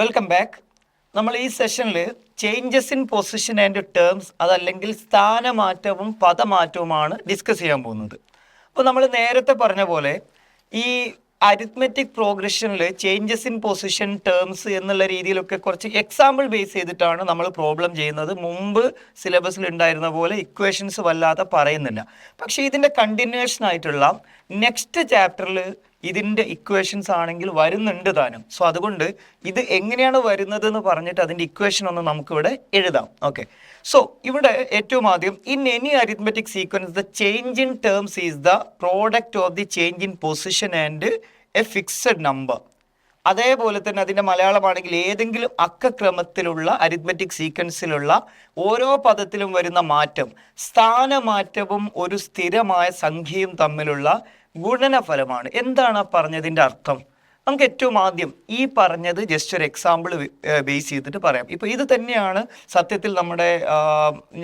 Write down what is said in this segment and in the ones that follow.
Welcome back നമ്മൾ ഈ സെഷനിൽ changes in position and terms അതല്ലെങ്കിൽ സ്ഥാനമാറ്റവും പദമാറ്റവുമാണ് ഡിസ്കസ് ചെയ്യാൻ പോകുന്നത്. അപ്പോൾ നമ്മൾ നേരത്തെ പറഞ്ഞ പോലെ ഈ അരിത്മെറ്റിക് പ്രോഗ്രഷനിൽ ചേഞ്ചസ് ഇൻ പൊസിഷൻ ടേംസ് എന്നുള്ള രീതിയിലൊക്കെ കുറച്ച് എക്സാമ്പിൾ ബേസ് ചെയ്തിട്ടാണ് നമ്മൾ പ്രോബ്ലം ചെയ്യുന്നത്. മുമ്പ് സിലബസിൽ ഉണ്ടായിരുന്ന പോലെ ഇക്വേഷൻസ് വല്ലാതെ പറയുന്നില്ല. പക്ഷേ ഇതിന്റെ കണ്ടിന്യൂഷൻ ആയിട്ടുള്ള നെക്സ്റ്റ് ചാപ്റ്ററിൽ ഇതിന്റെ ഇക്വേഷൻസ് ആണെങ്കിൽ വരുന്നുണ്ട് താനും. സോ അതുകൊണ്ട് ഇത് എങ്ങനെയാണ് വരുന്നത് എന്ന് പറഞ്ഞിട്ട് അതിന്റെ ഇക്വേഷൻ ഒന്ന് നമുക്കിവിടെ എഴുതാം. ഓക്കെ സോ ഇവിടെ ഏറ്റവും ആദ്യം in any arithmetic sequence the change in terms is the product of the change in position and a fixed number അതേപോലെ തന്നെ അതിന്റെ മലയാളമാണെങ്കിൽ ഏതെങ്കിലും അക്കക്രമത്തിലുള്ള അരിത്മെറ്റിക് സീക്വൻസിലുള്ള ഓരോ പദത്തിലും വരുന്ന മാറ്റം സ്ഥാനമാറ്റവും ഒരു സ്ഥിരമായ സംഖ്യയും തമ്മിലുള്ള ഗുണനഫലമാണ് എന്താണ് ആ പറഞ്ഞതിന്റെ അർത്ഥം? നമുക്ക് ഏറ്റവും ആദ്യം ഈ പറഞ്ഞത് ജസ്റ്റ് ഒരു എക്സാമ്പിൾ ബേസ് ചെയ്തിട്ട് പറയാം. ഇപ്പോൾ ഇത് തന്നെയാണ് സത്യത്തിൽ നമ്മുടെ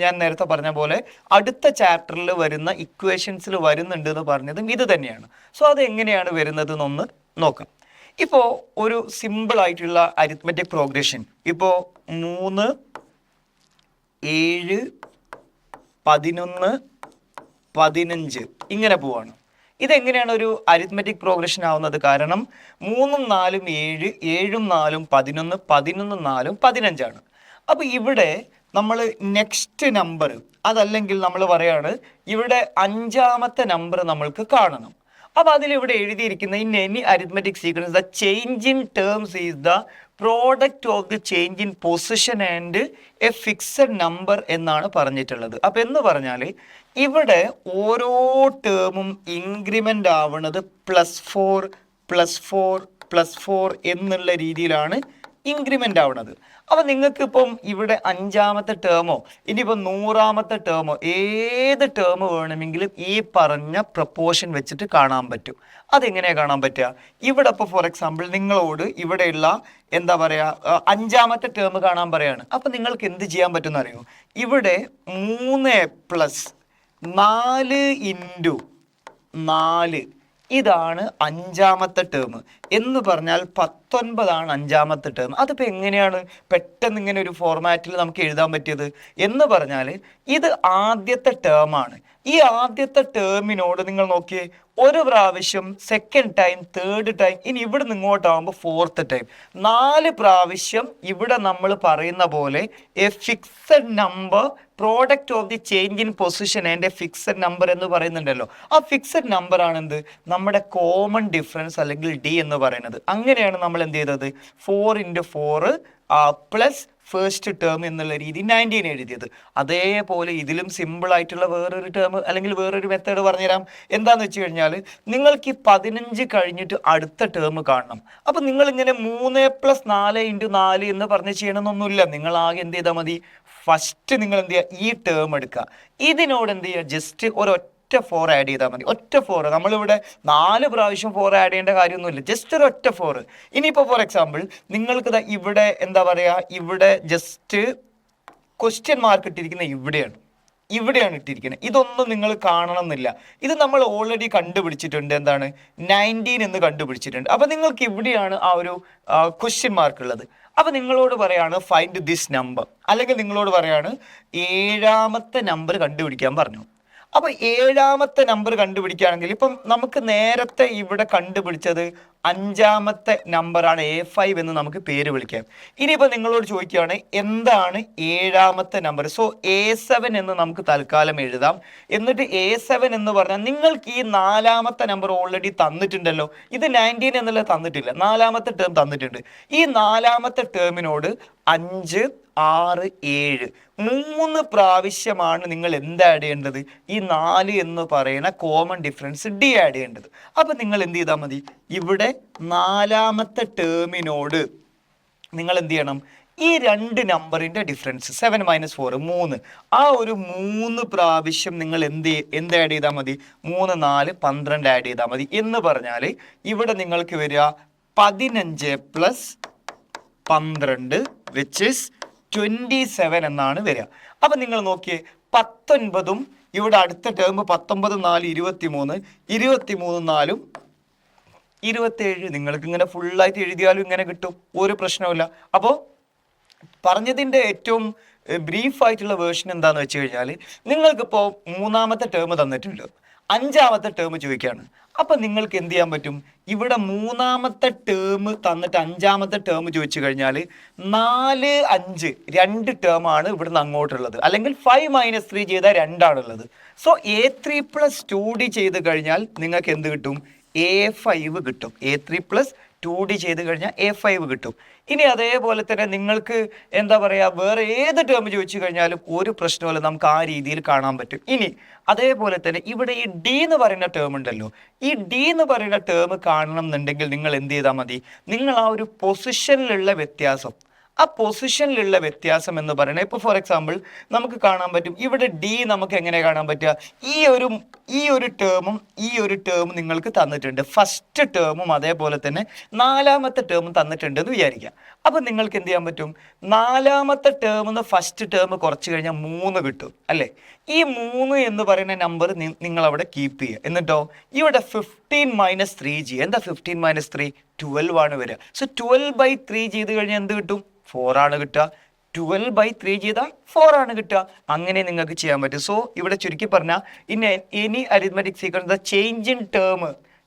ഞാൻ നേരത്തെ പറഞ്ഞ പോലെ അടുത്ത ചാപ്റ്ററിൽ വരുന്ന ഇക്വേഷൻസിൽ വരുന്നുണ്ട് എന്ന് പറഞ്ഞതും ഇത് തന്നെയാണ്. സോ അത് എങ്ങനെയാണ് വരുന്നത് എന്നൊന്ന് നോക്കാം. ഇപ്പോൾ ഒരു സിമ്പിൾ ആയിട്ടുള്ള അരിത്മെറ്റിക് പ്രോഗ്രഷൻ ഇപ്പോൾ മൂന്ന് ഏഴ് പതിനൊന്ന് പതിനഞ്ച് ഇങ്ങനെ പോവാണ്. ഇതെങ്ങനെയാണ് ഒരു അരിത്മെറ്റിക് പ്രോഗ്രഷൻ ആവുന്നത്? കാരണം മൂന്നും നാലും ഏഴ് ഏഴും നാലും പതിനൊന്ന് പതിനൊന്നും നാലും പതിനഞ്ചാണ്. അപ്പോൾ ഇവിടെ നമ്മൾ നെക്സ്റ്റ് നമ്പർ അതല്ലെങ്കിൽ നമ്മൾ പറയാണ് ഇവിടെ അഞ്ചാമത്തെ നമ്പർ നമ്മൾക്ക് കാണണം. അപ്പോൾ അതിലിവിടെ എഴുതിയിരിക്കുന്ന in any arithmetic sequence the change in terms is the product of the change in position and a fixed number എന്നാണ് പറഞ്ഞിട്ടുള്ളത്. അപ്പം എന്ന് പറഞ്ഞാൽ ഇവിടെ ഓരോ ടേമും ഇൻക്രിമെന്റ് ആവുന്നത് plus four plus four plus four എന്നുള്ള രീതിയിലാണ് ഇൻക്രിമെന്റ് ആവുന്നത് അപ്പോൾ നിങ്ങൾക്ക് ഇപ്പം ഇവിടെ അഞ്ചാമത്തെ ടേമോ ഇനിയിപ്പോൾ നൂറാമത്തെ ടേമോ ഏത് ടേം വേണമെങ്കിലും ഈ പറഞ്ഞ പ്രപ്പോർഷൻ വെച്ചിട്ട് കാണാൻ പറ്റും. അതെങ്ങനെയാണ് കാണാൻ പറ്റുക? ഇവിടെ ഇപ്പോൾ ഫോർ എക്സാമ്പിൾ നിങ്ങളോട് ഇവിടെയുള്ള എന്താ പറയുക അഞ്ചാമത്തെ ടേം കാണാൻ പറയാണ്. അപ്പോൾ നിങ്ങൾക്ക് എന്ത് ചെയ്യാൻ പറ്റുമെന്ന് അറിയോ? ഇവിടെ മൂന്ന് പ്ലസ് നാല് ഇന്റു നാല് ഇതാണ് അഞ്ചാമത്തെ ടേം എന്ന് പറഞ്ഞാൽ പത്തൊൻപതാണ് അഞ്ചാമത്തെ ടേം അതിപ്പോൾ എങ്ങനെയാണ് പെട്ടെന്ന് ഇങ്ങനെ ഒരു ഫോർമാറ്റിൽ നമുക്ക് എഴുതാൻ പറ്റിയത്? എന്ന് പറഞ്ഞാൽ ഇത് ആദ്യത്തെ ടേമാണ് ഈ ആദ്യത്തെ ടേമിനോട് നിങ്ങൾ നോക്കിയേ ഒരു പ്രാവശ്യം സെക്കൻഡ് ടൈം തേർഡ് ടൈം ഇനി ഇവിടെ നിന്ന് ഇങ്ങോട്ടാകുമ്പോൾ ഫോർത്ത് ടൈം നാല് പ്രാവശ്യം ഇവിടെ നമ്മൾ പറയുന്ന പോലെ a fixed number product of the change in position and a fixed number എന്ന് പറയുന്നുണ്ടല്ലോ. ആ ഫിക്സഡ് നമ്പർ ആണ് എന്ത്? നമ്മുടെ കോമൺ ഡിഫറൻസ് അല്ലെങ്കിൽ ഡി എന്ന് പറയുന്നത്. അങ്ങനെയാണ് നമ്മൾ എന്ത് ചെയ്തത്? Four into four plus first term എന്നുള്ള രീതി നയന്റീൻ എഴുതിയത്. അതേപോലെ ഇതിലും സിമ്പിൾ ആയിട്ടുള്ള വേറൊരു ടേം അല്ലെങ്കിൽ വേറൊരു മെത്തേഡ് പറഞ്ഞുതരാം. എന്താണെന്ന് വെച്ച് കഴിഞ്ഞാൽ നിങ്ങൾക്ക് ഈ പതിനഞ്ച് കഴിഞ്ഞിട്ട് അടുത്ത ടേം കാണണം. അപ്പം നിങ്ങളിങ്ങനെ മൂന്ന് പ്ലസ് നാല് ഇന്റു നാല് എന്ന് പറഞ്ഞ് ചെയ്യണമെന്നൊന്നുമില്ല. നിങ്ങൾ ആകെ എന്ത് ചെയ്താൽ മതി? ഫസ്റ്റ് നിങ്ങൾ എന്ത് ചെയ്യുക? ഈ ടേം എടുക്കുക. ഇതിനോട് എന്ത് ചെയ്യുക? ജസ്റ്റ് ഒരൊറ്റ ഒറ്റ ഫോർ ആഡ് ചെയ്താൽ മതി. ഒറ്റ ഫോർ നമ്മളിവിടെ നാല് പ്രാവശ്യം ഫോർ ആഡ് ചെയ്യേണ്ട കാര്യമൊന്നുമില്ല. ജസ്റ്റ് ഒരു ഒറ്റ ഫോർ ഇനിയിപ്പോൾ ഫോർ എക്സാമ്പിൾ നിങ്ങൾക്ക് ഇവിടെ എന്താ പറയുക ഇവിടെ ജസ്റ്റ് ക്വസ്റ്റ്യൻ മാർക്ക് ഇട്ടിരിക്കുന്ന ഇവിടെയാണ്. ഇവിടെയാണ് ഇട്ടിരിക്കുന്നത്. ഇതൊന്നും നിങ്ങൾ കാണണം എന്നില്ല ഇത് നമ്മൾ ഓൾറെഡി കണ്ടുപിടിച്ചിട്ടുണ്ട്. എന്താണ്? നയന്റീൻ എന്ന് കണ്ടുപിടിച്ചിട്ടുണ്ട്. അപ്പം നിങ്ങൾക്ക് ഇവിടെയാണ് ആ ഒരു ക്വസ്റ്റ്യൻ മാർക്ക് ഉള്ളത്. അപ്പം നിങ്ങളോട് പറയാണ് ഫൈൻഡ് ദിസ് നമ്പർ അല്ലെങ്കിൽ നിങ്ങളോട് പറയാണ് ഏഴാമത്തെ നമ്പർ കണ്ടുപിടിക്കാൻ പറഞ്ഞു. അപ്പൊ ഏഴാമത്തെ നമ്പർ കണ്ടുപിടിക്കുകയാണെങ്കിൽ ഇപ്പം നമുക്ക് നേരത്തെ ഇവിടെ കണ്ടുപിടിച്ചത് അഞ്ചാമത്തെ നമ്പറാണ് എ ഫൈവ് എന്ന് നമുക്ക് പേര് വിളിക്കാം. ഇനിയിപ്പോൾ നിങ്ങളോട് ചോദിക്കുകയാണ് എന്താണ് ഏഴാമത്തെ നമ്പർ? സോ എ സെവൻ എന്ന് നമുക്ക് തൽക്കാലം എഴുതാം. എന്നിട്ട് എ സെവൻ എന്ന് പറഞ്ഞാൽ നിങ്ങൾക്ക് ഈ നാലാമത്തെ നമ്പർ ഓൾറെഡി തന്നിട്ടുണ്ടല്ലോ. ഇത് നയന്റീൻ എന്നുള്ളത് തന്നിട്ടില്ല. നാലാമത്തെ ടേം തന്നിട്ടുണ്ട്. ഈ നാലാമത്തെ ടേമിനോട് അഞ്ച് ആറ് ഏഴ് മൂന്ന് പ്രാവശ്യമാണ് നിങ്ങൾ എന്ത് ആഡ് ചെയ്യേണ്ടത്? ഈ നാല് എന്ന് പറയുന്ന കോമൺ ഡിഫറൻസ് ഡി ആഡ് ചെയ്യേണ്ടത്. അപ്പം നിങ്ങൾ എന്ത് ചെയ്താൽ മതി? ഇവിടെ നാലാമത്തെ ടേമിനോട് നിങ്ങൾ എന്ത് ചെയ്യണം ഈ രണ്ട് നമ്പറിന്റെ ഡിഫറൻസ് സെവൻ മൈനസ് ഫോർ മൂന്ന്. ആ ഒരു മൂന്ന് പ്രാവശ്യം നിങ്ങൾ എന്ത് എന്ത് ആഡ് ചെയ്താൽ മതി? മൂന്ന് നാല് പന്ത്രണ്ട് ആഡ് ചെയ്താൽ മതി. എന്ന് പറഞ്ഞാൽ ഇവിടെ നിങ്ങൾക്ക് വരിക പതിനഞ്ച് പ്ലസ് പന്ത്രണ്ട് വിച്ച് ഇസ് ട്വന്റി സെവൻ എന്നാണ് വരിക. അപ്പം നിങ്ങൾ നോക്കിയേ പത്തൊൻപതും ഇവിടെ അടുത്ത ടേം പത്തൊമ്പത് നാല് ഇരുപത്തി മൂന്ന് ഇരുപത്തി മൂന്ന് നാലും ഇരുപത്തേഴ് നിങ്ങൾക്ക് ഇങ്ങനെ ഫുള്ളായിട്ട് എഴുതിയാലും ഇങ്ങനെ കിട്ടും. ഒരു പ്രശ്നവുമില്ല. അപ്പോൾ പറഞ്ഞതിന്റെ ഏറ്റവും ബ്രീഫ് ആയിട്ടുള്ള വേർഷൻ എന്താന്ന് വെച്ച് കഴിഞ്ഞാൽ നിങ്ങൾക്കിപ്പോൾ മൂന്നാമത്തെ ടേം തന്നിട്ടുണ്ട്. അഞ്ചാമത്തെ ടേം ചോദിക്കുകയാണ്. അപ്പം നിങ്ങൾക്ക് എന്ത് ചെയ്യാൻ പറ്റും? ഇവിടെ മൂന്നാമത്തെ ടേം തന്നിട്ട് അഞ്ചാമത്തെ ടേം ചോദിച്ചു കഴിഞ്ഞാൽ നാല് അഞ്ച് രണ്ട് ടേം ആണ് ഇവിടുന്ന് അങ്ങോട്ടുള്ളത്. അല്ലെങ്കിൽ ഫൈവ് മൈനസ് ത്രീ ചെയ്താൽ രണ്ടാണുള്ളത്. So a three plus two d ചെയ്ത് കഴിഞ്ഞാൽ നിങ്ങൾക്ക് എന്ത് കിട്ടും? എ ഫൈവ് കിട്ടും. A three plus two d ചെയ്ത് കഴിഞ്ഞാൽ എ ഫൈവ് കിട്ടും. ഇനി അതേപോലെ തന്നെ നിങ്ങൾക്ക് എന്താ പറയുക വേറെ ഏത് ടേം ചോദിച്ചു കഴിഞ്ഞാലും ഒരു പ്രശ്നമല്ല നമുക്ക് ആ രീതിയിൽ കാണാൻ പറ്റും. ഇനി അതേപോലെ തന്നെ ഇവിടെ ഈ ഡി എന്ന് പറയുന്ന ടേം ഉണ്ടല്ലോ. ഈ ഡി എന്ന് പറയുന്ന ടേം കാണണം എന്നുണ്ടെങ്കിൽ നിങ്ങൾ എന്ത് ചെയ്താൽ മതി? നിങ്ങൾ ആ ഒരു പൊസിഷനിലുള്ള വ്യത്യാസം ആ പൊസിഷനിലുള്ള വ്യത്യാസം എന്ന് പറയുന്നത്. ഇപ്പോൾ ഫോർ എക്സാമ്പിൾ നമുക്ക് കാണാൻ പറ്റും ഇവിടെ ഡി നമുക്ക് എങ്ങനെ കാണാൻ പറ്റുക? ഈ ഒരു ഈ ഒരു ടേമും ഈ ഒരു ടേമും നിങ്ങൾക്ക് തന്നിട്ടുണ്ട്. ഫസ്റ്റ് ടേമും അതേപോലെ തന്നെ നാലാമത്തെ ടേമും തന്നിട്ടുണ്ട് എന്ന് വിചാരിക്കാം അപ്പം നിങ്ങൾക്ക് എന്ത് ചെയ്യാൻ പറ്റും? നാലാമത്തെ ടേമിൽ നിന്ന് ഫസ്റ്റ് ടേം കുറച്ച് കഴിഞ്ഞാൽ മൂന്ന് കിട്ടും അല്ലേ? ഈ മൂന്ന് എന്ന് പറയുന്ന നമ്പർ നിങ്ങൾ അവിടെ കീപ്പ് ചെയ്യുക. എന്നിട്ടോ? ഇവിടെ ഫിഫ്റ്റീൻ മൈനസ് ത്രീ ജി എന്താ ഫിഫ്റ്റീൻ മൈനസ് ത്രീ ട്വൽവ് ആണ് വരിക. സോ ട്വൽവ് ബൈ ത്രീ ചെയ്ത് കഴിഞ്ഞാൽ എന്ത് കിട്ടും? ഫോർ ആണ് കിട്ടുക. ട്വൽവ് ബൈ ത്രീ ചെയ്താൽ ഫോർ ആണ് കിട്ടുക. അങ്ങനെ നിങ്ങൾക്ക് ചെയ്യാൻ പറ്റും. സോ ഇവിടെ ചുരുക്കി പറഞ്ഞാൽ in any arithmetic sequence the change in term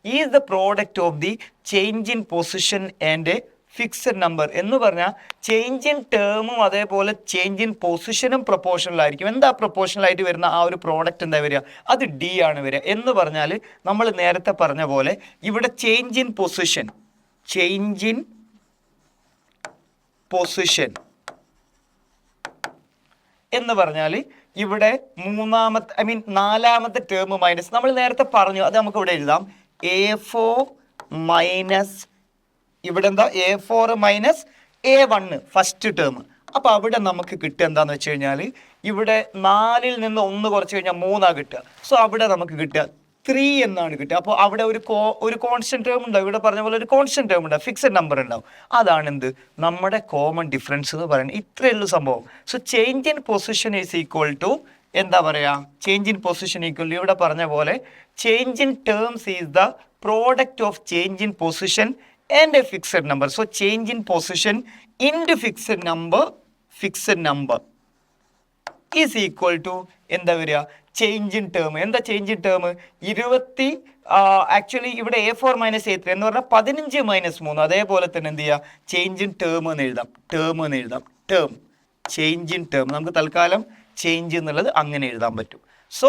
is the product of the change in position and fixed number എന്ന് പറഞ്ഞാൽ ചേഞ്ച് ഇൻ ടേമും അതേപോലെ ചേഞ്ച് ഇൻ പൊസിഷനും പ്രൊപ്പോർഷണലായിരിക്കും എന്താ പ്രൊപ്പോർഷണലായിട്ട് വരുന്ന ആ ഒരു പ്രോഡക്റ്റ് എന്താ വരിക? അത് ഡി ആണ് വരിക. എന്ന് പറഞ്ഞാൽ നമ്മൾ നേരത്തെ പറഞ്ഞ പോലെ ഇവിടെ change in position change in position എന്ന് പറഞ്ഞാൽ ഇവിടെ മൂന്നാമത്തെ ഐ മീൻ നാലാമത്തെ ടേം മൈനസ് നമ്മൾ നേരത്തെ പറഞ്ഞു അത് നമുക്ക് ഇവിടെ എഴുതാം. എ ഫോർ മൈനസ് ഇവിടെ എന്താ? A four minus a one first term അപ്പോൾ അവിടെ നമുക്ക് കിട്ടുക എന്താന്ന് വെച്ച് കഴിഞ്ഞാൽ ഇവിടെ നാലിൽ നിന്ന് ഒന്ന് കുറച്ച് കഴിഞ്ഞാൽ മൂന്നാണ് കിട്ടുക. സോ അവിടെ നമുക്ക് കിട്ടുക ത്രീ എന്നാണ് കിട്ടുക. അപ്പോൾ അവിടെ ഒരു കോ ഒരു കോൺസ്റ്റന്റ് ടേം ഉണ്ടാവും. ഇവിടെ പറഞ്ഞ പോലെ ഒരു കോൺസ്റ്റന്റ് ടേം ഉണ്ടാവും. ഫിക്സഡ് നമ്പർ ഉണ്ടാവും. അതാണ് എന്ത്? നമ്മുടെ കോമൺ ഡിഫറൻസ് എന്ന് പറയുന്നത്. ഇത്രയേ ഉള്ളൂ സംഭവം. So change in position is equal to എന്താ പറയുക change in position equal to ഇവിടെ പറഞ്ഞ പോലെ change in terms is the product of change in position and a fixed number so change in position into fixed number fixed number is equal to എന്താ വരിക? Change in term എന്താ change in term ഇരുപത്തി actually ഇവിടെ a four minus a three എന്ന് പറഞ്ഞാൽ പതിനഞ്ച് minus മൂന്ന്. അതേപോലെ തന്നെ എന്ത് ചെയ്യുക ചേഞ്ച് ഇൻ ടേം എന്ന് എഴുതാം. ടേം എന്ന് എഴുതാം. ടേം ചേഞ്ച് ഇൻ ടേം നമുക്ക് തൽക്കാലം ചേഞ്ച് എന്നുള്ളത് അങ്ങനെ എഴുതാൻ പറ്റും. സോ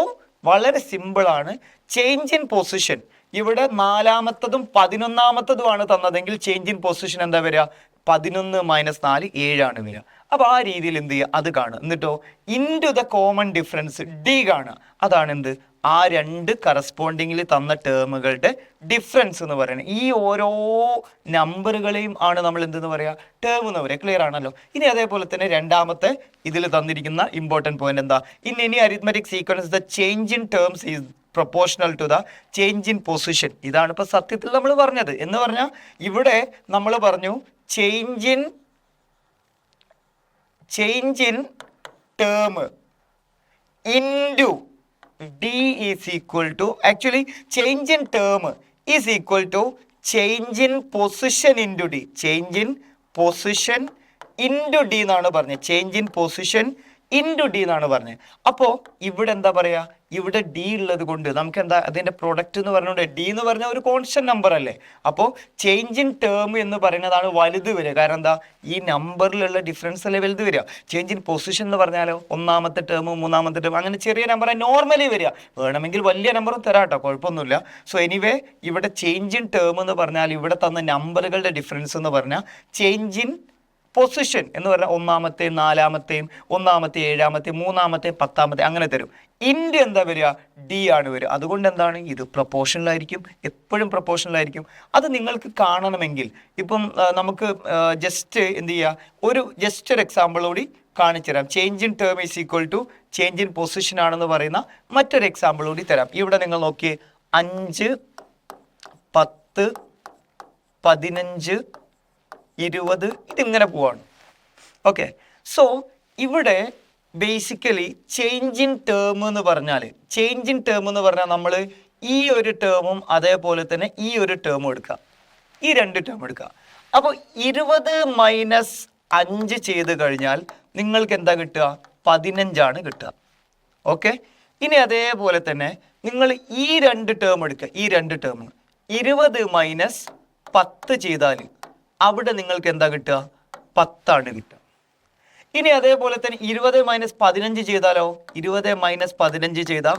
വളരെ സിമ്പിളാണ് ചേഞ്ച് ഇൻ പൊസിഷൻ ഇവിടെ നാലാമത്തതും പതിനൊന്നാമത്തതുമാണ് തന്നതെങ്കിൽ ചേഞ്ച് ഇൻ പൊസിഷൻ എന്താ വരിക? പതിനൊന്ന് മൈനസ് നാല് ഏഴാണ് വരിക. അപ്പോൾ ആ രീതിയിൽ എന്ത് ചെയ്യുക? അത് കാണുക. എന്നിട്ടോ into the common difference d കാണുക. അതാണ് എന്ത്? ആ രണ്ട് കറസ്പോണ്ടിങ്ങിൽ തന്ന ടേമുകളുടെ ഡിഫറൻസ് എന്ന് പറയുന്നത്. ഈ ഓരോ നമ്പറുകളെയും ആണ് നമ്മൾ എന്തെന്ന് പറയുക? ടേം എന്ന് പറയുക. ക്ലിയർ ആണല്ലോ? ഇനി അതേപോലെ തന്നെ രണ്ടാമത്തെ ഇതിൽ തന്നിരിക്കുന്ന ഇമ്പോർട്ടന്റ് പോയിന്റ് എന്താ? In any arithmetic sequence the change in terms is proportional to the change in position ഇതാണ് ഇപ്പോൾ സത്യത്തിൽ നമ്മൾ പറഞ്ഞത്. എന്ന് പറഞ്ഞാൽ ഇവിടെ നമ്മൾ പറഞ്ഞു change in change in term into d is equal to actually change in term is equal to change in position into d change in position into d എന്നാണ് പറഞ്ഞത്. Change in position into d എന്നാണ് പറഞ്ഞത് അപ്പോൾ ഇവിടെ എന്താ പറയുക ഇവിടെ D ഉള്ളത് കൊണ്ട് നമുക്ക് എന്താ അതിന്റെ പ്രൊഡക്റ്റ് എന്ന് പറഞ്ഞുകൊണ്ട് ഡി എന്ന് പറഞ്ഞാൽ ഒരു കോൺസ്റ്റന്റ് നമ്പർ അല്ലേ? അപ്പോൾ ചേഞ്ച് ഇൻ ടേം എന്ന് പറയുന്നതാണ് വലുത് വരിക. കാരണം എന്താ? ഈ നമ്പറിലുള്ള ഡിഫറൻസ് അല്ലേ വലുത് വരിക? ചേഞ്ച് ഇൻ പൊസിഷൻ എന്ന് പറഞ്ഞാൽ ഒന്നാമത്തെ ടേം മൂന്നാമത്തെ ടേം അങ്ങനെ ചെറിയ നമ്പർ നോർമലി വരിക. വേണമെങ്കിൽ വലിയ നമ്പറും തരാം കേട്ടോ കുഴപ്പമൊന്നുമില്ല. സോ എനിവേ ഇവിടെ ചേഞ്ച് ഇൻ ടേം എന്ന് പറഞ്ഞാൽ ഇവിടെ തന്ന നമ്പറുകളുടെ ഡിഫറൻസ് എന്ന് പറഞ്ഞാൽ ചേഞ്ച് ഇൻ പൊസിഷൻ എന്ന് പറഞ്ഞാൽ ഒന്നാമത്തെയും നാലാമത്തെയും ഒന്നാമത്തെ ഏഴാമത്തെ മൂന്നാമത്തെ പത്താമത്തെ അങ്ങനെ തരും. ഇൻഡ് എന്താ വരിക? ഡി ആണ് വരിക. അതുകൊണ്ട് എന്താണ്? ഇത് പ്രൊപ്പോർഷനിലായിരിക്കും എപ്പോഴും പ്രൊപ്പോർഷനിലായിരിക്കും അത് നിങ്ങൾക്ക് കാണണമെങ്കിൽ ഇപ്പം നമുക്ക് ജസ്റ്റ് എന്ത് ചെയ്യുക ഒരു ജസ്റ്റ് ഒരു എക്സാമ്പിൾ കൂടി കാണിച്ചു തരാം. Change in term is equal to change in position ആണെന്ന് പറയുന്ന മറ്റൊരു എക്സാമ്പിൾ കൂടി തരാം. ഇവിടെ നിങ്ങൾ നോക്കിയേ. അഞ്ച് പത്ത് പതിനഞ്ച് ഇരുപത് ഇതിങ്ങനെ പോവാണ്. ഓക്കെ സോ ഇവിടെ ബേസിക്കലി ചേഞ്ച് ഇൻ ടേം എന്ന് പറഞ്ഞാൽ ചേഞ്ച് ഇൻ ടേം എന്ന് പറഞ്ഞാൽ നമ്മൾ ഈ ഒരു ടേമും അതേപോലെ തന്നെ ഈ ഒരു ടേമും എടുക്കാം. ഈ രണ്ട് ടേം എടുക്കാം. അപ്പോൾ ഇരുപത് മൈനസ് അഞ്ച് ചെയ്ത് കഴിഞ്ഞാൽ നിങ്ങൾക്ക് എന്താ കിട്ടുക? പതിനഞ്ചാണ് കിട്ടുക. ഓക്കെ ഇനി അതേപോലെ തന്നെ നിങ്ങൾ ഈ രണ്ട് ടേം എടുക്കുക ഈ രണ്ട് ടേം ഇരുപത് മൈനസ് പത്ത് ചെയ്താൽ അവിടെ നിങ്ങൾക്ക് എന്താ കിട്ടുക? പത്താണ് കിട്ടുക. ഇനി അതേപോലെ തന്നെ ഇരുപത് മൈനസ് പതിനഞ്ച് ചെയ്താലോ? ഇരുപത് മൈനസ് പതിനഞ്ച് ചെയ്താൽ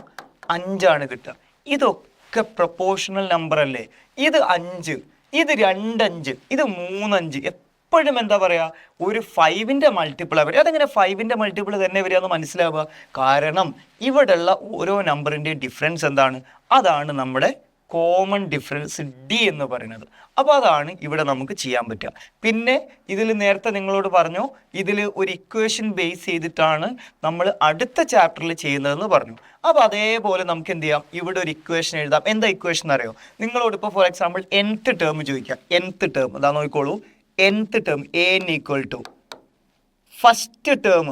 അഞ്ചാണ് കിട്ടുക. ഇതൊക്കെ പ്രൊപ്പോഷണൽ നമ്പർ അല്ലേ? ഇത് അഞ്ച് ഇത് രണ്ടഞ്ച് ഇത് മൂന്നഞ്ച്. എപ്പോഴും എന്താ പറയുക ഒരു ഫൈവിന്റെ മൾട്ടിപ്പിൾ വരിക അതെങ്ങനെ ഫൈവിന്റെ മൾട്ടിപ്പിൾ തന്നെ വരിക എന്ന് മനസ്സിലാവുക? കാരണം ഇവിടെയുള്ള ഓരോ നമ്പറിന്റെയും ഡിഫറൻസ് എന്താണ്? അതാണ് നമ്മുടെ കോമൺ ഡിഫറൻസ് ഡി എന്ന് പറയുന്നത്. അപ്പോൾ അതാണ് ഇവിടെ നമുക്ക് ചെയ്യാൻ പറ്റുക. പിന്നെ ഇതിൽ നേരത്തെ നിങ്ങളോട് പറഞ്ഞു ഇതിൽ ഒരു ഇക്വേഷൻ ബേസ് ചെയ്തിട്ടാണ് നമ്മൾ അടുത്ത ചാപ്റ്ററിൽ ചെയ്യുന്നതെന്ന് പറഞ്ഞു. അപ്പോൾ അതേപോലെ നമുക്ക് എന്ത് ചെയ്യാം? ഇവിടെ ഒരു ഇക്വേഷൻ എഴുതാം. എന്താ ഇക്വേഷൻ അറിയോ? നിങ്ങളോട് ഇപ്പോൾ ഫോർ എക്സാമ്പിൾ എൻത്ത് ടേം ചോദിക്കാം എൻത്ത് ടേം അതാ നോക്കിക്കോളൂ. Nth term n equal to first term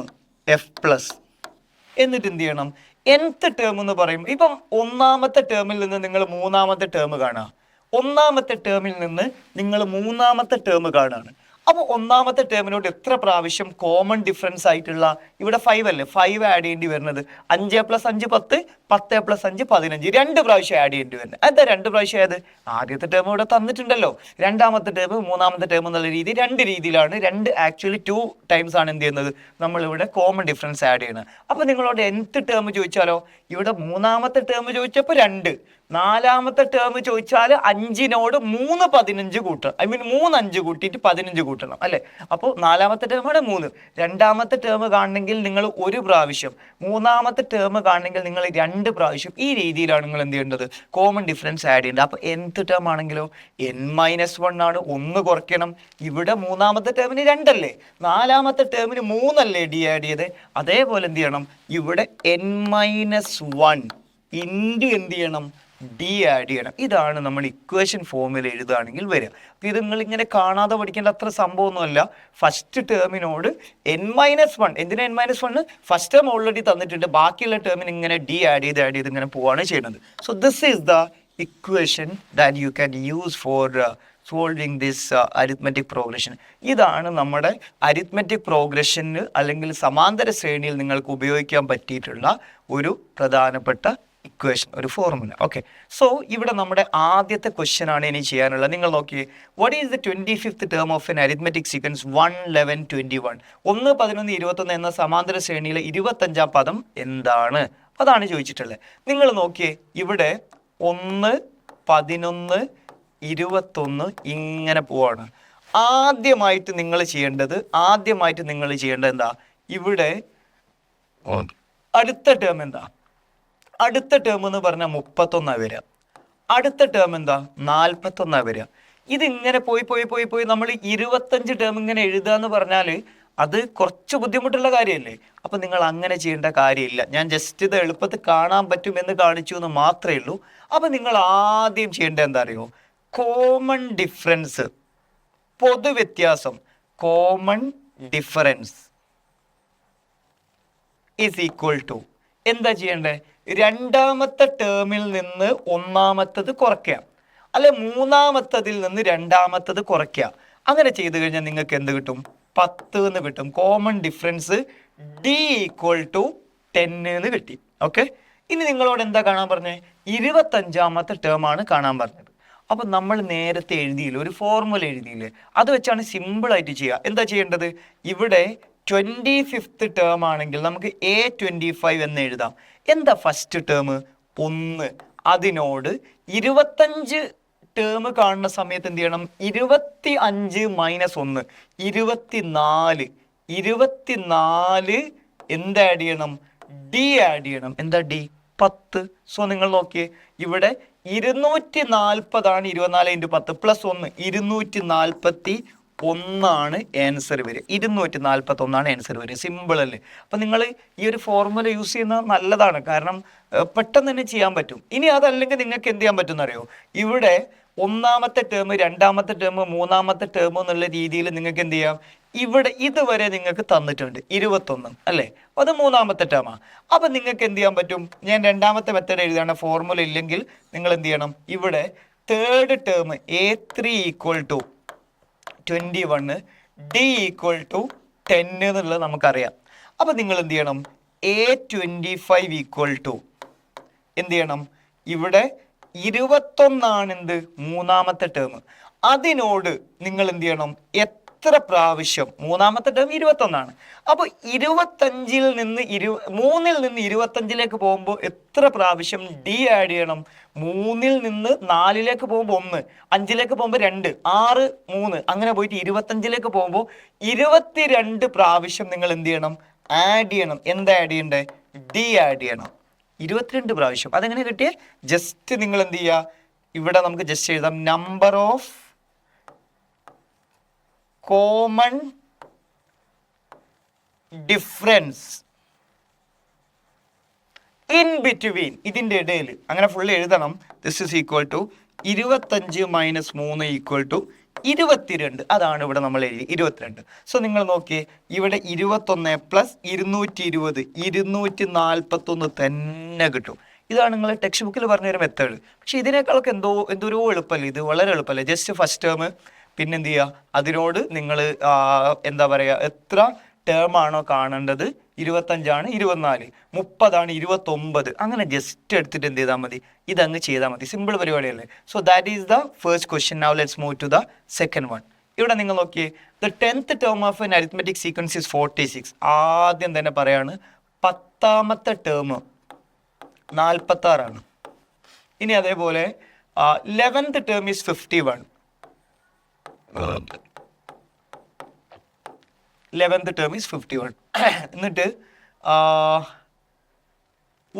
f plus എന്നിട്ട് എന്ത് ചെയ്യണം? Nth ടേം എന്ന് പറയും ഇപ്പം ഒന്നാമത്തെ ടേമിൽ നിന്ന് നിങ്ങൾ മൂന്നാമത്തെ ടേം കാണുക. ഒന്നാമത്തെ ടേമിൽ നിന്ന് നിങ്ങൾ മൂന്നാമത്തെ ടേം കാണുകയാണ്. അപ്പോൾ ഒന്നാമത്തെ ടേമിനോട് എത്ര പ്രാവശ്യം കോമൺ ഡിഫറൻസ് ആയിട്ടുള്ള ഇവിടെ ഫൈവ് അല്ലേ? ഫൈവ് ആഡ് ചെയ്യേണ്ടി വരുന്നത്. അഞ്ച് പ്ലസ് അഞ്ച് പത്ത് പത്ത് പ്ലസ് അഞ്ച് പതിനഞ്ച്. രണ്ട് പ്രാവശ്യം ആഡ് ചെയ്യേണ്ടി വരുന്നത്. എന്താ രണ്ട് പ്രാവശ്യം ആയത്? ആദ്യത്തെ ടേം ഇവിടെ തന്നിട്ടുണ്ടല്ലോ. രണ്ടാമത്തെ ടേം മൂന്നാമത്തെ ടേം എന്നുള്ള രീതി രണ്ട് രീതിയിലാണ്. രണ്ട് ആക്ച്വലി ടു ടൈംസ് ആണ് എന്ത് ചെയ്യുന്നത്? നമ്മളിവിടെ കോമൺ ഡിഫറൻസ് ആഡ് ചെയ്യുന്നത്. അപ്പോൾ നിങ്ങളോട് എന്ത് ടേം ചോദിച്ചാലോ? ഇവിടെ മൂന്നാമത്തെ ടേം ചോദിച്ചപ്പോൾ രണ്ട്. നാലാമത്തെ ടേം ചോദിച്ചാൽ അഞ്ചിനോട് മൂന്ന് പതിനഞ്ച് കൂട്ടണം ഐ മീൻ മൂന്ന് അഞ്ച് കൂട്ടിയിട്ട് പതിനഞ്ച് കൂട്ടണം അല്ലേ? അപ്പോൾ നാലാമത്തെ ടേമാണ് മൂന്ന്. രണ്ടാമത്തെ ടേം കാണണമെങ്കിൽ നിങ്ങൾ ഒരു പ്രാവശ്യം. മൂന്നാമത്തെ ടേം കാണണമെങ്കിൽ നിങ്ങൾ രണ്ട് പ്രാവശ്യം. ഈ രീതിയിലാണ് നിങ്ങൾ എന്ത് ചെയ്യേണ്ടത്? കോമൺ ഡിഫറൻസ് ആഡ് ചെയ്യേണ്ടത്. അപ്പോൾ എന്ത് ടേം ആണെങ്കിലോ? എൻ മൈനസ് വൺ ആണ്. ഒന്ന് കുറയ്ക്കണം. ഇവിടെ മൂന്നാമത്തെ ടേമിന് രണ്ടല്ലേ? നാലാമത്തെ ടേമിന് മൂന്നല്ലേ ഡി ആഡ് ചെയ്ത്? അതേപോലെ എന്ത് ചെയ്യണം? ഇവിടെ എൻ മൈനസ് വൺ ഇന്റു എന്ത് ചെയ്യണം? ഡി ആഡ് ചെയ്യണം. ഇതാണ് നമ്മൾ ഇക്വേഷൻ ഫോമിൽ എഴുതുകയാണെങ്കിൽ വരിക. അപ്പോൾ ഇത് നിങ്ങൾ ഇങ്ങനെ കാണാതെ പഠിക്കേണ്ട അത്ര സംഭവമൊന്നുമല്ല. ഫസ്റ്റ് ടേമിനോട് എൻ മൈനസ് വൺ എന്തിനാ n minus one first term already തന്നിട്ടുണ്ട്. ബാക്കിയുള്ള ടേമിന് ഇങ്ങനെ ഡി ആഡ് ചെയ്ത് ആഡ് ചെയ്ത് ഇങ്ങനെ പോവാണ് ചെയ്യുന്നത്. So this is the equation that you can use for solving this arithmetic progression ഇതാണ് നമ്മുടെ അരിത്മെറ്റിക് പ്രോഗ്രഷന് അല്ലെങ്കിൽ സമാന്തര ശ്രേണിയിൽ നിങ്ങൾക്ക് ഉപയോഗിക്കാൻ പറ്റിയിട്ടുള്ള ഒരു പ്രധാനപ്പെട്ട ഇക്വേഷൻ ഒരു ഫോർമുല ഓക്കെ സോ ഇവിടെ നമ്മുടെ ആദ്യത്തെ ക്വസ്റ്റ്യൻ ആണ് ഇനി ചെയ്യാനുള്ളത്. നിങ്ങൾ നോക്കിയേ what is the twenty fifth term of an arithmetic sequence one eleven twenty one ഒന്ന് പതിനൊന്ന് ഇരുപത്തൊന്ന് എന്ന സമാന്തര ശ്രേണിയിലെ ഇരുപത്തഞ്ചാം പദം എന്താണ്? അതാണ് ചോദിച്ചിട്ടുള്ളത്. നിങ്ങൾ നോക്കിയേ ഇവിടെ ഒന്ന് പതിനൊന്ന് ഇരുപത്തൊന്ന് ഇങ്ങനെ പോവാണ്. ആദ്യമായിട്ട് നിങ്ങൾ ചെയ്യേണ്ടത് ആദ്യമായിട്ട് നിങ്ങൾ ചെയ്യേണ്ടത് എന്താ? ഇവിടെ അടുത്ത ടേം എന്താ? അടുത്ത ടേം എന്ന് പറഞ്ഞാൽ മുപ്പത്തൊന്നാ വരിക. അടുത്ത ടേം എന്താ? നാൽപ്പത്തൊന്നാ വരിക. ഇത് ഇങ്ങനെ പോയി പോയി പോയി പോയി നമ്മൾ ഇരുപത്തഞ്ച് ടേം ഇങ്ങനെ എഴുതുക എന്ന് പറഞ്ഞാൽ അത് കുറച്ച് ബുദ്ധിമുട്ടുള്ള കാര്യമല്ലേ അപ്പം നിങ്ങൾ അങ്ങനെ ചെയ്യേണ്ട കാര്യമില്ല. ഞാൻ ജസ്റ്റ് ഇത് എളുപ്പത്തിൽ കാണാൻ പറ്റുമെന്ന് കാണിച്ചു എന്ന് മാത്രമേ ഉള്ളൂ. അപ്പം നിങ്ങൾ ആദ്യം ചെയ്യേണ്ടത് എന്താ അറിയോ? Common difference പൊതുവ്യത്യാസം. Common difference is equal to എന്താ ചെയ്യണ്ടേ? രണ്ടാമത്തെ ടേമിൽ നിന്ന് ഒന്നാമത്തത് കുറയ്ക്കാം അല്ലെ മൂന്നാമത്തതിൽ നിന്ന് രണ്ടാമത്തത് കുറയ്ക്കുക. അങ്ങനെ ചെയ്തു കഴിഞ്ഞാൽ നിങ്ങൾക്ക് എന്ത് കിട്ടും? പത്ത് എന്ന് കിട്ടും. Common difference d equal to ten എന്ന് കിട്ടി. ഓക്കെ ഇനി നിങ്ങളോട് എന്താ കാണാൻ പറഞ്ഞത് ഇരുപത്തഞ്ചാമത്തെ ടേം ആണ് കാണാൻ പറഞ്ഞത്. അപ്പോൾ നമ്മൾ നേരത്തെ എഴുതിയില്ല? ഒരു ഫോർമുല എഴുതിയില്ലേ? അത് വെച്ചാണ് സിമ്പിളായിട്ട് ചെയ്യുക. എന്താ ചെയ്യേണ്ടത്? ഇവിടെ ട്വന്റി ഫിഫ്ത്ത് ടേം ആണെങ്കിൽ നമുക്ക് എ ട്വന്റി ഫൈവ് എന്ന് എഴുതാം. എന്താ ഫസ്റ്റ് ടേം ഒന്ന്. അതിനോട് ഇരുപത്തഞ്ച് ടേം കാണുന്ന സമയത്ത് എന്ത് ചെയ്യണം? ഇരുപത്തി അഞ്ച് മൈനസ് ഒന്ന്. ഇരുപത്തി നാല് ഇരുപത്തി നാല് എന്ത് ആഡ് ചെയ്യണം? ഡി ആഡ് ചെയ്യണം. എന്താ ഡി പത്ത്. സോ നിങ്ങൾ നോക്കിയേ. ഇവിടെ ഇരുന്നൂറ്റി നാൽപ്പതാണ് ഇരുപത്തിനാല് ഇന്റു പത്ത്. പ്ലസ് ഒന്ന്. ഇരുന്നൂറ്റി നാൽപ്പത്തി ഒന്നാണ് ആൻസർ വരിക. ഇരുന്നൂറ്റി നാൽപ്പത്തി ഒന്നാണ് ആൻസർ വരിക. സിമ്പിൾ അല്ലേ? അപ്പം നിങ്ങൾ ഈ ഒരു ഫോർമുല യൂസ് ചെയ്യുന്നത് നല്ലതാണ്. കാരണം പെട്ടെന്ന് തന്നെ ചെയ്യാൻ പറ്റും. ഇനി അതല്ലെങ്കിൽ നിങ്ങൾക്ക് എന്ത് ചെയ്യാൻ പറ്റും എന്നറിയോ ഇവിടെ ഒന്നാമത്തെ ടേം രണ്ടാമത്തെ ടേം മൂന്നാമത്തെ ടേം എന്നുള്ള രീതിയിൽ നിങ്ങൾക്ക് എന്ത് ചെയ്യാം? ഇവിടെ ഇതുവരെ നിങ്ങൾക്ക് തന്നിട്ടുണ്ട്. ഇരുപത്തൊന്ന് അല്ലേ? അത് മൂന്നാമത്തെ ടേമാണ് അപ്പം നിങ്ങൾക്ക് എന്ത് ചെയ്യാൻ പറ്റും? ഞാൻ രണ്ടാമത്തെ മെത്തേഡ് എഴുതാണ് ഫോർമുല ഇല്ലെങ്കിൽ നിങ്ങൾ എന്ത് ചെയ്യണം? ഇവിടെ third term a three equal to twenty one d equal to ten എന്നുള്ളത് നമുക്കറിയാം. അപ്പോൾ നിങ്ങൾ എന്ത് ചെയ്യണം a twenty five equal to എന്ത് ചെയ്യണം ഇവിടെ ഇരുപത്തൊന്നാണ് എന്ത് മൂന്നാമത്തെ ടേം അതിനോട് നിങ്ങൾ എന്ത് ചെയ്യണം എത്ര പ്രാവശ്യം? മൂന്നാമത്തെ ടേം ഇരുപത്തൊന്നാണ്. അപ്പോൾ ഇരുപത്തഞ്ചിൽ നിന്ന് ഇരു മൂന്നിൽ നിന്ന് ഇരുപത്തഞ്ചിലേക്ക് പോകുമ്പോൾ എത്ര പ്രാവശ്യം ഡി ആഡ് ചെയ്യണം? മൂന്നിൽ നിന്ന് നാലിലേക്ക് പോകുമ്പോൾ ഒന്ന് അഞ്ചിലേക്ക് പോകുമ്പോൾ രണ്ട് ആറ് മൂന്ന് അങ്ങനെ പോയിട്ട് ഇരുപത്തഞ്ചിലേക്ക് പോകുമ്പോൾ ഇരുപത്തിരണ്ട് പ്രാവശ്യം നിങ്ങൾ എന്ത് ചെയ്യണം? ആഡ് ചെയ്യണം. എന്താ ആഡ് ചെയ്യണ്ടേ? ഡി ആഡ് ചെയ്യണം. ഇരുപത്തിരണ്ട് പ്രാവശ്യം. അതെങ്ങനെ കിട്ടിയേ? ജസ്റ്റ് നിങ്ങൾ എന്ത് ചെയ്യുക? ഇവിടെ നമുക്ക് ജസ്റ്റ് എഴുതാം. Number of common difference in between ഇതിന്റെ ഇടയിൽ. അങ്ങനെ ഫുള്ള് എഴുതണം. ദിസ് ഇസ് ഈക്വൽ ടു ഇരുപത്തഞ്ച് മൈനസ് മൂന്ന് ഈക്വൽ ടു ഇരുപത്തിരണ്ട്. അതാണ് ഇവിടെ നമ്മൾ എഴുതി. ഇരുപത്തിരണ്ട്. സോ നിങ്ങൾ നോക്കിയേ ഇവിടെ ഇരുപത്തൊന്ന് പ്ലസ് ഇരുന്നൂറ്റി ഇരുപത് ഇരുന്നൂറ്റി നാൽപ്പത്തൊന്ന് തന്നെ കിട്ടും. ഇതാണ് നിങ്ങൾ ടെക്സ്റ്റ് ബുക്കിൽ പറഞ്ഞൊരു മെത്തേഡ് പക്ഷേ ഇതിനേക്കാളൊക്കെ എന്തോ എന്തോരോ എളുപ്പമല്ലേ ഇത് വളരെ എളുപ്പമല്ലേ ജസ്റ്റ് ഫസ്റ്റ് ടേം പിന്നെ എന്ത് ചെയ്യുക അതിനോട് നിങ്ങൾ എന്താ പറയുക എത്ര ടേം ആണോ കാണേണ്ടത്? ഇരുപത്തഞ്ചാണ് ഇരുപത്തിനാല്. മുപ്പതാണ് ഇരുപത്തൊമ്പത്. അങ്ങനെ ജസ്റ്റ് എടുത്തിട്ട് എന്ത് ചെയ്താൽ മതി? ഇതങ്ങ് ചെയ്താൽ മതി. Simple പരിപാടിയല്ലേ? So that is the first question now let's move to the second one ഇവിടെ നിങ്ങൾ നോക്കിയേ. The tenth term of an arithmetic sequence is forty six ആദ്യം തന്നെ പറയാണ് പത്താമത്തെ ടേം നാൽപ്പത്താറാണ് ഇനി അതേപോലെ eleventh term is fifty one eleventh term is fifty one എന്നിട്ട്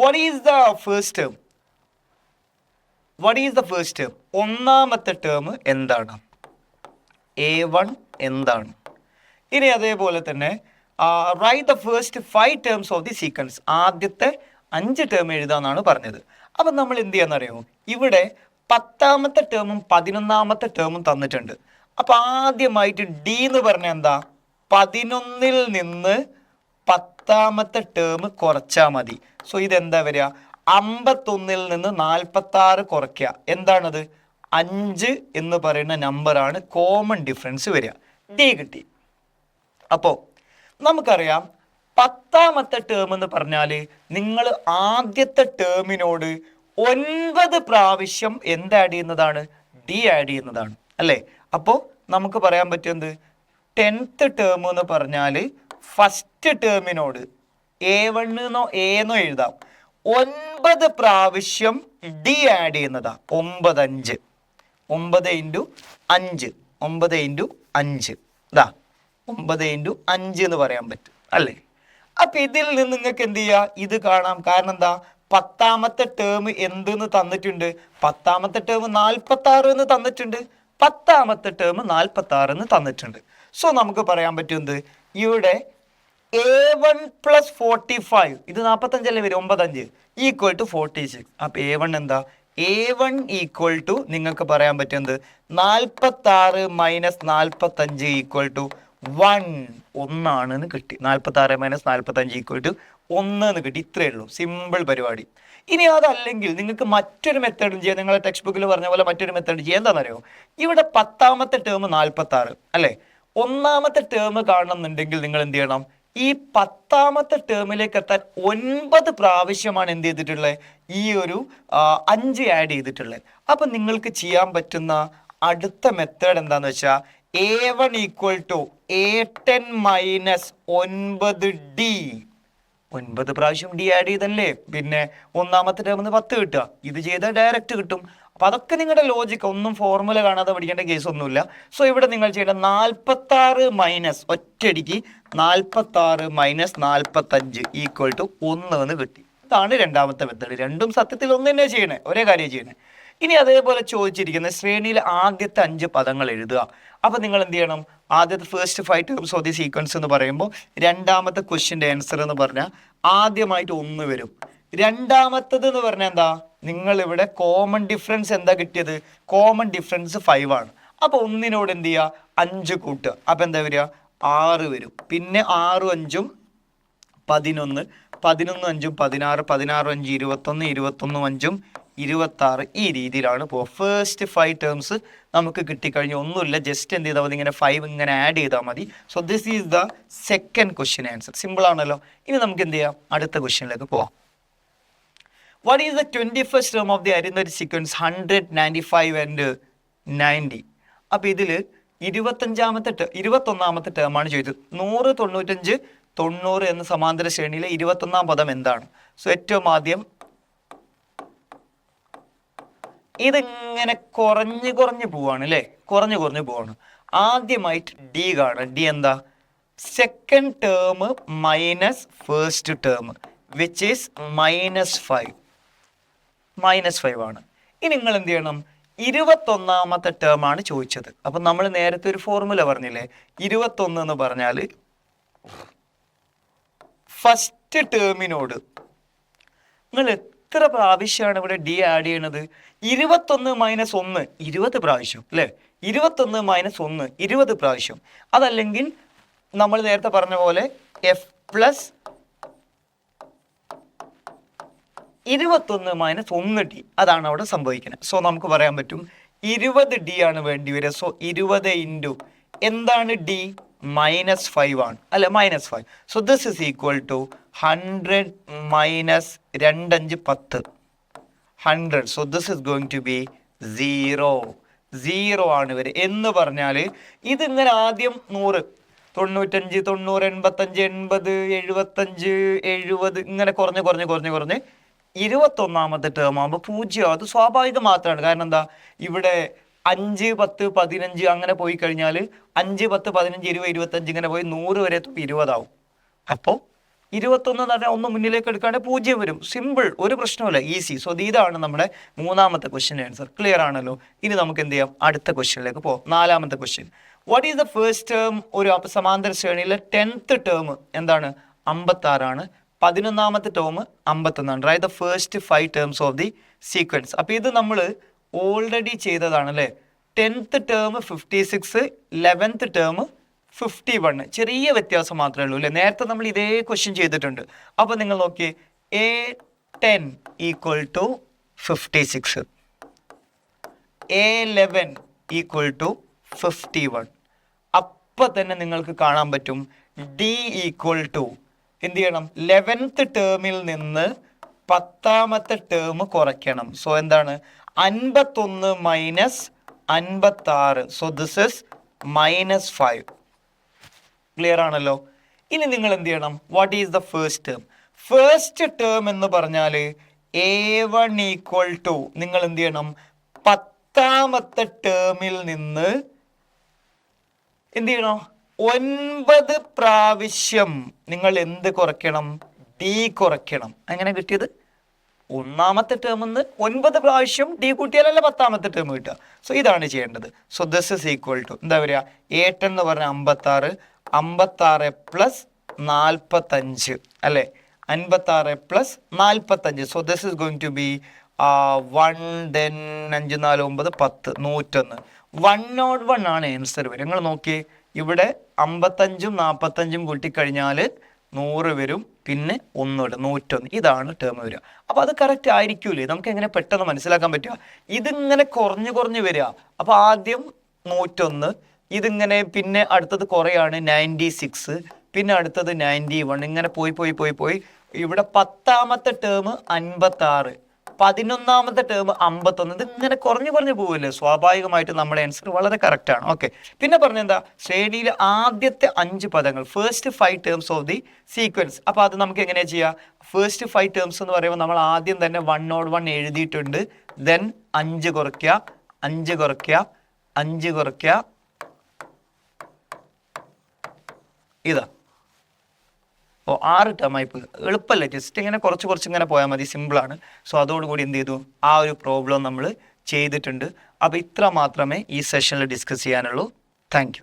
what is the first term what is the first term ഒന്നാമത്തെ term എന്താണ്? എ വൺ എന്താണ്? ഇനി അതേപോലെ തന്നെ write the first five terms of the sequence ആദ്യത്തെ അഞ്ച് term എഴുതാന്നാണ് പറഞ്ഞത്. അപ്പം നമ്മൾ എന്ത് ചെയ്യാന്നറിയോ ഇവിടെ പത്താമത്തെ ടേമും പതിനൊന്നാമത്തെ ടേമും തന്നിട്ടുണ്ട്. അപ്പം ആദ്യമായിട്ട് ഡി എന്ന് പറഞ്ഞ എന്താ? പതിനൊന്നിൽ നിന്ന് പത്താമത്തെ ടേം കുറച്ചാൽ മതി. സോ ഇതെന്താ വരിക അമ്പത്തൊന്നിൽ നിന്ന് നാൽപ്പത്തി ആറ് കുറയ്ക്കുക എന്താണത്? അഞ്ച് എന്ന് പറയുന്ന നമ്പറാണ് കോമൺ ഡിഫറൻസ് വരിക ഡി കിട്ടി. അപ്പോൾ നമുക്കറിയാം പത്താമത്തെ ടേം എന്ന് പറഞ്ഞാൽ നിങ്ങൾ ആദ്യത്തെ ടേമിനോട് ഒൻപത് പ്രാവശ്യം എന്ത് ആഡ് ചെയ്യുന്നതാണ്? ഡി ആഡ് ചെയ്യുന്നതാണ്. അല്ലേ? അപ്പോൾ നമുക്ക് പറയാൻ പറ്റുന്നത് ടെൻത്ത് ടേം എന്ന് പറഞ്ഞാൽ ഫസ്റ്റ് ടേമിനോട് എ വണ്ണെന്നോ എന്നോ എഴുതാം. ഒൻപത് പ്രാവശ്യം ഡി ആഡ് ചെയ്യുന്നതാ. ഒമ്പത് അഞ്ച്. ഒമ്പത് ഇന്റു അഞ്ച്. ഒമ്പത് ഇന്റു അഞ്ച്. ഇതാ ഒമ്പത് ഇന്റു അഞ്ച് എന്ന് പറയാൻ പറ്റും. അല്ലേ? അപ്പൊ ഇതിൽ നിന്ന് നിങ്ങൾക്ക് എന്ത് ചെയ്യാ? ഇത് കാണാം. കാരണം എന്താ? പത്താമത്തെ ടേം എന്തെന്ന് തന്നിട്ടുണ്ട്? പത്താമത്തെ ടേം നാൽപ്പത്തി ആറ് എന്ന് തന്നിട്ടുണ്ട്. പത്താമത്തെ ടേം നാൽപ്പത്തി ആറ് എന്ന് തന്നിട്ടുണ്ട്. സോ നമുക്ക് പറയാൻ പറ്റുന്നത് ഇവിടെ a one plus forty five ഇത് നാൽപ്പത്തഞ്ചല്ലേ വരും? ഒമ്പതഞ്ച്. ഈക്വൽ ടു ഫോർട്ടി സിക്സ് അപ്പോൾ എ വൺ എന്താ? എ വൺ ഈക്വൽ ടു നിങ്ങൾക്ക് പറയാൻ പറ്റുന്നത് നാൽപ്പത്തി ആറ് മൈനസ് നാൽപ്പത്തഞ്ച് ഈക്വൽ ടു വൺ ഒന്നാണെന്ന് കിട്ടി. നാൽപ്പത്തി ആറ് മൈനസ് നാൽപ്പത്തഞ്ച് ഈക്വൽ ടു ഒന്ന് എന്ന് കിട്ടി. ഇത്രയേ ഉള്ളൂ. സിമ്പിൾ പരിപാടി. ഇനി അതല്ലെങ്കിൽ നിങ്ങൾക്ക് മറ്റൊരു മെത്തേഡും ചെയ്യാം. നിങ്ങളെ ടെക്സ്റ്റ് ബുക്കിൽ പറഞ്ഞ പോലെ മറ്റൊരു മെത്തേഡ് ചെയ്യാം. എന്താണെന്നറിയോ? ഇവിടെ പത്താമത്തെ ടേം നാൽപ്പത്തി ആറ് അല്ലേ? ഒന്നാമത്തെ ടേം കാണണമെന്നുണ്ടെങ്കിൽ നിങ്ങൾ എന്ത് ചെയ്യണം? ഈ പത്താമത്തെ ടേമിലേക്ക് എത്താൻ ഒൻപത് പ്രാവശ്യമാണ് എന്ത് ചെയ്തിട്ടുള്ളത്? ഈ ഒരു അഞ്ച് ആഡ് ചെയ്തിട്ടുള്ളത്. അപ്പൊ നിങ്ങൾക്ക് ചെയ്യാൻ പറ്റുന്ന അടുത്ത മെത്തേഡ് എന്താന്ന് വെച്ചാൽ a one equal to a ten minus ഒൻപത് ഡി ഒൻപത് പ്രാവശ്യം ഡി ആഡ് ചെയ്തല്ലേ? പിന്നെ ഒന്നാമത്തെ ടേമിൽ പത്ത് കിട്ടുക. ഇത് ചെയ്താൽ ഡയറക്റ്റ് കിട്ടും. അപ്പൊ അതൊക്കെ നിങ്ങളുടെ ലോജിക്ക് ഒന്നും ഫോർമുല കാണാതെ പഠിക്കേണ്ട കേസ് ഒന്നുമില്ല. സോ ഇവിടെ നിങ്ങൾ ചെയ്യേണ്ട നാൽപ്പത്തി ആറ് മൈനസ് ഒറ്റയടിക്ക് നാൽപ്പത്തി ആറ് മൈനസ് നാൽപ്പത്തഞ്ച് ഈക്വൽ ടു ഒന്ന് എന്ന് കിട്ടി. ഇതാണ് രണ്ടാമത്തെ മെത്തേഡ് രണ്ടും സത്യത്തിൽ ഒന്ന് തന്നെ ചെയ്യണേ. ഒരേ കാര്യം ചെയ്യണേ. ഇനി അതേപോലെ ചോദിച്ചിരിക്കുന്ന ശ്രേണിയിൽ ആദ്യത്തെ അഞ്ച് പദങ്ങൾ എഴുതുക. അപ്പൊ നിങ്ങൾ എന്ത് ചെയ്യണം? ആദ്യത്തെ first five terms of the sequence എന്ന് പറയുമ്പോൾ രണ്ടാമത്തെ ക്വസ്റ്റ്യന്റെ ആൻസർ എന്ന് പറഞ്ഞാൽ ആദ്യമായിട്ട് ഒന്ന് വരും. രണ്ടാമത്തത് എന്ന് പറഞ്ഞാൽ എന്താ? നിങ്ങൾ ഇവിടെ കോമൺ ഡിഫറൻസ് എന്താ കിട്ടിയത്? കോമൺ ഡിഫറൻസ് ഫൈവ് ആണ്. അപ്പൊ ഒന്നിനോട് എന്ത് ചെയ്യുക? അഞ്ച് കൂട്ടുക. അപ്പൊ എന്താ വരിക? ആറ് വരും. പിന്നെ ആറും അഞ്ചും പതിനൊന്ന്. പതിനൊന്ന് അഞ്ചും പതിനാറ്. പതിനാറ് അഞ്ച് ഇരുപത്തൊന്ന്. ഇരുപത്തൊന്നും അഞ്ചും ഇരുപത്തി ആറ് ഈ രീതിയിലാണ് പോവുക. ഫസ്റ്റ് ഫൈവ് ടേംസ് നമുക്ക് കിട്ടിക്കഴിഞ്ഞാൽ ഒന്നുമില്ല. ജസ്റ്റ് എന്ത് ചെയ്താൽ മതി. ഇങ്ങനെ ഫൈവ് ഇങ്ങനെ ആഡ് ചെയ്താൽ മതി. So this is the second question answer simple ആണല്ലോ. ഇനി നമുക്ക് എന്ത് ചെയ്യാം? അടുത്ത ക്വസ്റ്റ്യനിലേക്ക് പോവാം. What is the twenty first term of the arithmetic sequence hundred ninety five and ninety അപ്പോൾ ഇതിൽ ഇരുപത്തഞ്ചാമത്തെ ടേ ഇരുപത്തൊന്നാമത്തെ ടേമാണ് ചോദിച്ചത്. നൂറ് തൊണ്ണൂറ്റഞ്ച് തൊണ്ണൂറ് എന്ന സമാന്തര ശ്രേണിയിലെ ഇരുപത്തൊന്നാം പദം എന്താണ്? സോ ഏറ്റവും ആദ്യം ഇതിങ്ങനെ കുറഞ്ഞു കുറഞ്ഞു പോവാണ് അല്ലേ കുറഞ്ഞു കുറഞ്ഞു പോവാണ്. ആദ്യമായിട്ട് ഡി കാണാം. ഡി എന്താ? Second term minus first term which is minus five minus five ആണ്. ഇനി നിങ്ങൾ എന്ത് ചെയ്യണം? ഇരുപത്തൊന്നാമത്തെ ടേം ആണ് ചോദിച്ചത്. അപ്പം നമ്മൾ നേരത്തെ ഒരു ഫോർമുല പറഞ്ഞില്ലേ? ഇരുപത്തൊന്ന് എന്ന് പറഞ്ഞാൽ ഫസ്റ്റ് ടേമിനോട് നിങ്ങൾ എത്ര പ്രാവശ്യമാണ് ഇവിടെ ഡി ആഡ് ചെയ്യണത് ഇരുപത്തൊന്ന് മൈനസ് ഒന്ന് ഇരുപത് പ്രാവശ്യം അല്ലേ? ഇരുപത്തൊന്ന് മൈനസ് ഒന്ന് ഇരുപത് പ്രാവശ്യം. അതല്ലെങ്കിൽ നമ്മൾ നേരത്തെ പറഞ്ഞ പോലെ എഫ് പ്ലസ് ഇരുപത്തൊന്ന് മൈനസ് ഒന്ന് ഡി അതാണ് അവിടെ സംഭവിക്കുന്നത്. സോ നമുക്ക് പറയാൻ പറ്റും ഇരുപത് ഡി ആണ് വേണ്ടി വരിക. സോ ഇരുപത് ഇന്റു എന്താണ് ഡി മൈനസ് ഫൈവ് ആണ്. അല്ല minus five so this is equal to hundred minus രണ്ടഞ്ച് പത്ത്. Hundred so this is going to be zero zero ആണ് ഇവർ എന്ന് പറഞ്ഞാൽ ഇതിങ്ങനെ ആദ്യം നൂറ്. തൊണ്ണൂറ്റഞ്ച് തൊണ്ണൂറ് എൺപത്തഞ്ച് എൺപത് എഴുപത്തഞ്ച് എഴുപത് ഇങ്ങനെ കുറഞ്ഞ് കുറഞ്ഞ് കുറഞ്ഞ് കുറഞ്ഞ് ഇരുപത്തൊന്നാമത്തെ ടേം ആകുമ്പോൾ പൂജ്യം അത് സ്വാഭാവികം മാത്രമാണ് കാരണം എന്താ? ഇവിടെ അഞ്ച് പത്ത് പതിനഞ്ച് അങ്ങനെ പോയി കഴിഞ്ഞാൽ അഞ്ച് പത്ത് പതിനഞ്ച് ഇരുപത് ഇരുപത്തഞ്ച് ഇങ്ങനെ പോയി നൂറ് വരെ എത്തുമ്പോൾ ഇരുപതാവും. അപ്പോൾ ഇരുപത്തൊന്ന് എന്ന് പറഞ്ഞാൽ ഒന്ന് മുന്നിലേക്ക് എടുക്കാണ്ട് പൂജ്യം വരും. സിമ്പിൾ ഒരു പ്രശ്നമില്ല ഈസി സോ ഇതാണ് നമ്മുടെ മൂന്നാമത്തെ ക്വസ്റ്റ്യൻ ആൻസർ ക്ലിയർ ആണല്ലോ? ഇനി നമുക്ക് എന്ത് ചെയ്യാം? അടുത്ത ക്വസ്റ്റ്യനിലേക്ക് പോകാം നാലാമത്തെ question what is the first term ഒരു സമാന്തര ശ്രേണിയിലെ ടെൻത്ത് ടേം എന്താണ്? അമ്പത്താറാണ്. പതിനൊന്നാമത്തെ term അമ്പത്തൊന്നാണ്. Write the first five terms of the sequence അപ്പോൾ ഇത് നമ്മൾ ഓൾറെഡി ചെയ്തതാണ് അല്ലേ tenth term fifty six eleventh term fifty one ചെറിയ വ്യത്യാസം മാത്രമേ ഉള്ളൂ അല്ലേ? നേരത്തെ നമ്മൾ ഇതേ ക്വസ്റ്റ്യൻ ചെയ്തിട്ടുണ്ട്. അപ്പോൾ നിങ്ങൾ നോക്കിയേ a ten equal to fifty six a eleven equal to fifty one അപ്പം തന്നെ നിങ്ങൾക്ക് കാണാൻ പറ്റും ഡി ഈക്വൽ ടു എന്ത് ചെയ്യണം? ലെവൻത്ത് ടേമിൽ നിന്ന് പത്താമത്തെ ടേം കുറയ്ക്കണം. സോ എന്താണ്? അൻപത്തൊന്ന് minus അൻപത്താറ്. So this is minus five clear ആണല്ലോ? ഇനി നിങ്ങൾ എന്ത് ചെയ്യണം? What is the first term first term എന്ന് പറഞ്ഞാൽ എ വൺ ഈക്വൽ ടു നിങ്ങൾ എന്ത് ചെയ്യണം? പത്താമത്തെ ടേമിൽ നിന്ന് എന്ത് ചെയ്യണം? ഒൻപത് പ്രാവശ്യം നിങ്ങൾ എന്ത് കുറയ്ക്കണം? ഡി കുറയ്ക്കണം. അങ്ങനെ കിട്ടിയത്? ഒന്നാമത്തെ ടേമിന്ന് ഒൻപത് പ്രാവശ്യം ഡി കൂട്ടിയാലല്ല പത്താമത്തെ ടേം കിട്ടുക. സോ ഇതാണ് ചെയ്യേണ്ടത്. So this is equal to എന്താ പറയുക ഏട്ടൻ എന്ന് പറഞ്ഞാൽ അമ്പത്താറ്. അമ്പത്താറ് പ്ലസ് നാൽപ്പത്തഞ്ച് അല്ലേ? അൻപത്താറ് പ്ലസ് നാൽപ്പത്തഞ്ച് so this is going to be one then അഞ്ച് നാല് ഒമ്പത് പത്ത് നൂറ്റൊന്ന്. വൺ നോട്ട് വൺ ആണ് ആൻസർ വരും നിങ്ങൾ നോക്കിയേ. ഇവിടെ അമ്പത്തഞ്ചും നാൽപ്പത്തഞ്ചും കൂട്ടിക്കഴിഞ്ഞാൽ നൂറ് വരും പിന്നെ ഒന്നുകൂടെ നൂറ്റൊന്ന്. ഇതാണ് ടേം വരിക. അപ്പോൾ അത് കറക്റ്റ് ആയിരിക്കൂലേ? നമുക്ക് എങ്ങനെ പെട്ടെന്ന് മനസ്സിലാക്കാൻ പറ്റുക? ഇതിങ്ങനെ കുറഞ്ഞു കുറഞ്ഞു വരിക. അപ്പോൾ ആദ്യം നൂറ്റൊന്ന് ഇതിങ്ങനെ പിന്നെ അടുത്തത് കുറയാണ് നയന്റി സിക്സ് പിന്നെ അടുത്തത് നയന്റി വൺ ഇങ്ങനെ പോയി പോയി പോയി പോയി. ഇവിടെ പത്താമത്തെ ടേം അൻപത്തി ആറ് പതിനൊന്നാമത്തെ ടേം അമ്പത്തൊന്ന്. ഇത് ഇങ്ങനെ കുറഞ്ഞു കുറഞ്ഞു പോവില്ലേ? സ്വാഭാവികമായിട്ട് നമ്മുടെ ആൻസർ വളരെ കറക്റ്റ് ആണ്. ഓക്കെ പിന്നെ പറഞ്ഞെന്താ? ശ്രേണിയിലെ ആദ്യത്തെ അഞ്ച് പദങ്ങൾ. First five terms of the sequence അപ്പോൾ അത് നമുക്ക് എങ്ങനെയാ ചെയ്യുക ഫസ്റ്റ് ഫൈവ് ടേംസ് എന്ന് പറയുമ്പോൾ നമ്മൾ ആദ്യം തന്നെ വൺ നോട്ട് വൺ എഴുതിയിട്ടുണ്ട്. ദെൻ അഞ്ച് കുറയ്ക്കുക അഞ്ച് കുറയ്ക്കുക അഞ്ച് കുറയ്ക്കുക. ഇതാ. ഓ ആറ് ടേമായി പോയി. എളുപ്പമല്ല ജസ്റ്റ് ഇങ്ങനെ കുറച്ച് കുറച്ച് ഇങ്ങനെ പോയാൽ മതി സിമ്പിളാണ് സോ അതോടുകൂടി എന്ത് ചെയ്തു? ആ ഒരു പ്രോബ്ലം നമ്മൾ ചെയ്തിട്ടുണ്ട്. അപ്പോൾ ഇത്ര മാത്രമേ ഈ സെഷനിൽ ഡിസ്കസ് ചെയ്യാനുള്ളൂ. താങ്ക്